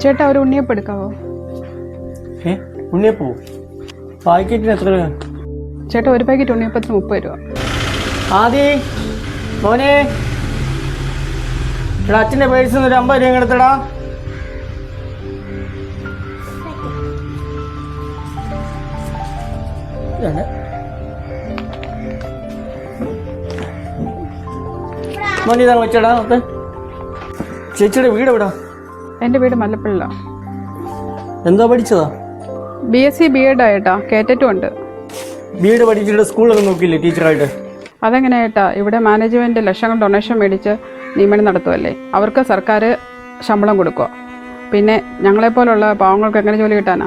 ചേട്ടാ ഒരു ഉണ്ണിയപ്പം എടുക്കാവോ? ഏ? ഉണ്ണിയപ്പോ? പാക്കറ്റിന് എത്ര രൂപ? ചേട്ടാ ഒരു പാക്കറ്റ് ഉണ്ണിയപ്പത്തിന് മുപ്പത് രൂപ. ആദി മോനെ. എടാ അച്ഛന്റെ പേഴ്സിൽ നിന്ന് ഒരു അമ്പത് രൂപ എടുത്തടാ ഇതാണ് വെച്ചടാ നോക്ക് ചേച്ചിയുടെ വീട് എവിടാ? എന്റെ വീട് മല്ലപ്പള്ളില എന്താ പഠിച്ചതാ? B S C B Ed ആയിട്ടാ കേറ്ററ്റും ഉണ്ട്. ബി എഡ് പഠിച്ചിട്ട് സ്കൂളൊക്കെ നോക്കിയില്ലേ ടീച്ചറായിട്ട്? അതെങ്ങനെ ഏട്ടാ ഇവിടെ മാനേജ്മെന്റ് ലക്ഷങ്ങൾ ഡൊണേഷൻ മേടിച്ച് നിയമനം നടത്തുമല്ലേ അവർക്ക് സർക്കാർ ശമ്പളം കൊടുക്കുക പിന്നെ ഞങ്ങളെ ഞങ്ങളെപ്പോലുള്ള പാവങ്ങൾക്ക് എങ്ങനെ ജോലി കിട്ടാനാ?